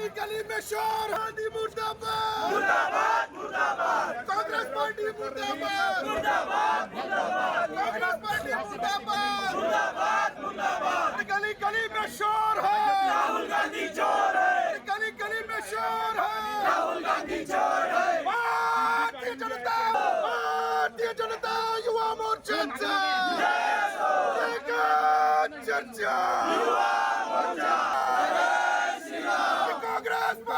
गली गली में शोर। है गांधी मुर्दाबाद। मुर्दाबाद मुर्दाबाद। कांग्रेस पार्टी मुर्दाबाद। मुर्दाबाद कांग्रेस पार्टी मुर्दाबाद। मुर्दाबाद मुर्दाबाद। गली गली में शोर है। राहुल गांधी चोर है। गली गली में शोर है। राहुल गांधी चोर है। भारतीय जनता भारतीय जनता युवा एकच चर्चा युवा मोर्चा।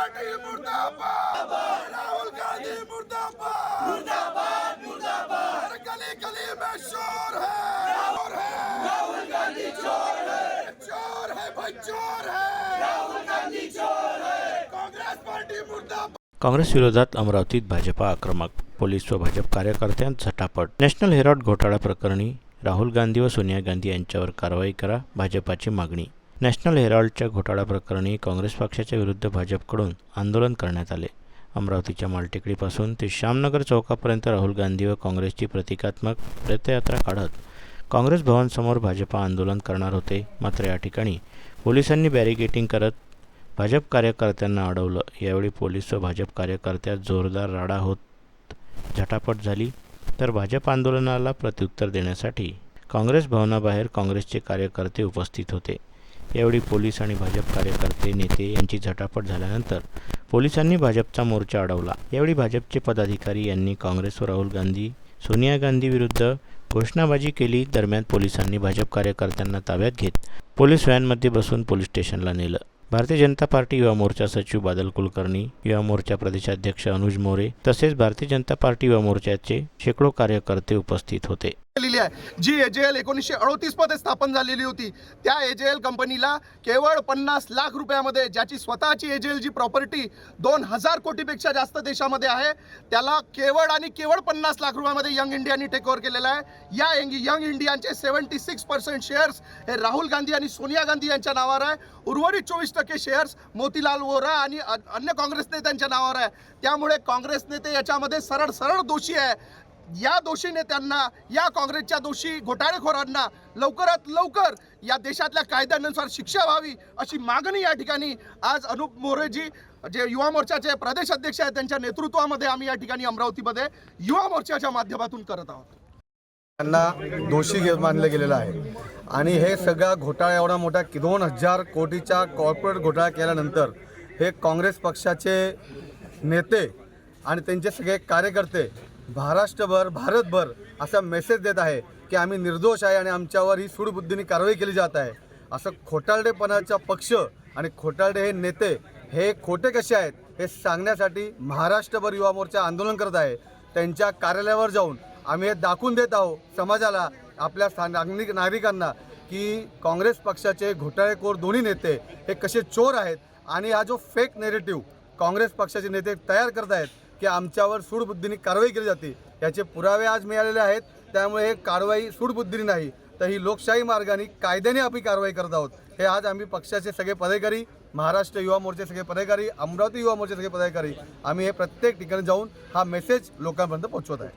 काँग्रेस पार्टी मुर्दाबाद राहुल गांधी मुर्दाबाद। मुर्दाबाद मुर्दाबाद गली गली में शोर है चोर है। राहुल गांधी चोर है। चोर है भाई चोर है। राहुल गांधी चोर है कांग्रेस पार्टी मुर्दाबाद। काँग्रेस विरोधात अमरावतीत भाजपा आक्रमक पोलीस व भाजप कार्यकर्त्यांत झटापट. नॅशनल हेरॉड घोटाळा प्रकरणी राहुल गांधी व सोनिया गांधी यांच्यावर कारवाई करा भाजपाची मागणी. नॅशनल हेराल्डच्या घोटाळा प्रकरणी काँग्रेस पक्षाच्या विरुद्ध भाजपकडून आंदोलन करण्यात आले. अमरावतीच्या मालटेकडीपासून ते श्यामनगर चौकापर्यंत राहुल गांधी व काँग्रेसची प्रतिकात्मक रथयात्रा काढत काँग्रेस भवनसमोर भाजपा आंदोलन करणार होते. मात्र या ठिकाणी पोलिसांनी बॅरिगेटिंग करत भाजप कार्यकर्त्यांना अडवलं. यावेळी पोलीस व भाजप कार्यकर्त्यात जोरदार राडा होत झटापट झाली. तर भाजप आंदोलनाला प्रत्युत्तर देण्यासाठी काँग्रेस भवनाबाहेर काँग्रेसचे कार्यकर्ते उपस्थित होते. यावेळी पोलीस आणि भाजप कार्यकर्ते नेते यांची झटापट झाल्यानंतर पोलिसांनी भाजपचा मोर्चा अडवला. यावेळी भाजपचे पदाधिकारी यांनी काँग्रेस व राहुल गांधी सोनिया गांधी विरुद्ध घोषणाबाजी केली. दरम्यान पोलिसांनी भाजप कार्यकर्त्यांना ताब्यात घेत पोलीस व्हॅनमध्ये बसून पोलीस स्टेशनला नेलं. भारतीय जनता पार्टी युवा मोर्चा सचिव बादल कुलकर्णी युवा मोर्चा प्रदेशाध्यक्ष अनुज मोरे तसेच भारतीय जनता पार्टी युवा मोर्चाचे शेकडो कार्यकर्ते उपस्थित होते. केलेली आहे. जी एजेएल एकोणीसशे अडोतीसमध्ये स्थापन झालेली होती त्या एजेएल कंपनीला केवळ पन्नास लाख रुपयामध्ये ज्याची स्वतःची एजेएल जी प्रॉपर्टी दोन हजार कोटीपेक्षा जास्त देशामध्ये आहे त्याला केवळ आणि केवळ पन्नास लाख रुपयामध्ये यंग इंडियानी टेक ओव्हर केलेला आहे. या यंग यंग इंडियाचे सेव्हन्टी सिक्स पर्सेंट शेअर्स हे राहुल गांधी आणि सोनिया गांधी यांच्या नावावर आहे. उर्वरित चोवीस टक्के शेअर्स मोतीलाल वोरा आणि अन्य काँग्रेस नेत्यांच्या नावावर आहे. त्यामुळे काँग्रेस नेते याच्यामध्ये सरळ सरळ दोषी आहे. या दोषी नेत्यांना या काँग्रेसच्या दोषी घोटाळेखोरांना लवकरात लवकर या देशातल्या कायद्यानुसार शिक्षा व्हावी अशी मागणी या ठिकाणी आज अनुप मोरेजी जे युवा मोर्चाचे प्रदेश अध्यक्ष आहेत त्यांच्या नेतृत्वामध्ये आम्ही या ठिकाणी अमरावतीमध्ये युवा मोर्चाच्या माध्यमातून करत आहोत. त्यांना दोषी मानलं गेलेलं आहे. आणि हे सगळा घोटाळा एवढा मोठा की दोन हजार कोटीचा कॉर्पोरेट घोटाळा केल्यानंतर हे काँग्रेस पक्षाचे नेते आणि त्यांचे सगळे कार्यकर्ते महाराष्ट्रभर भारतभर असा मेसेज देत आहे की आम्ही निर्दोष आहे आणि आमच्यावर ही सूडबुद्धीने कारवाई केली जात आहे. असं खोटारडेपणाचा पक्ष आणि खोटारडे हे नेते हे खोटे कसे आहेत हे सांगण्यासाठी महाराष्ट्रभर युवा मोर्चा आंदोलन करत आहे. त्यांच्या कार्यालयावर जाऊन आम्ही हे दाखवून देत आहोत समाजाला आपल्या सा नागरिक नागरिकांना की काँग्रेस पक्षाचे घोटाळेखोर दोन्ही नेते हे कसे चोर आहेत आणि हा जो फेक नेरेटिव्ह काँग्रेस पक्षाचे नेते तयार करत आहेत की आमच्यावर सूडबुद्धीने कारवाई केली जाते. याचे पुरावे आज मिळालेले आहेत. त्यामुळे हे कारवाई सूडबुद्धीने नाही तर ही लोकशाही मार्गाने कायद्याने आम्ही कारवाई करत आहोत. हे आज आम्ही पक्षाचे सगळे पदाधिकारी महाराष्ट्र युवा मोर्चे सगळे पदाधिकारी अमरावती युवा मोर्चे सगळे पदाधिकारी आम्ही हे प्रत्येक ठिकाणी जाऊन हा मेसेज लोकांपर्यंत पोहोचवत आहे.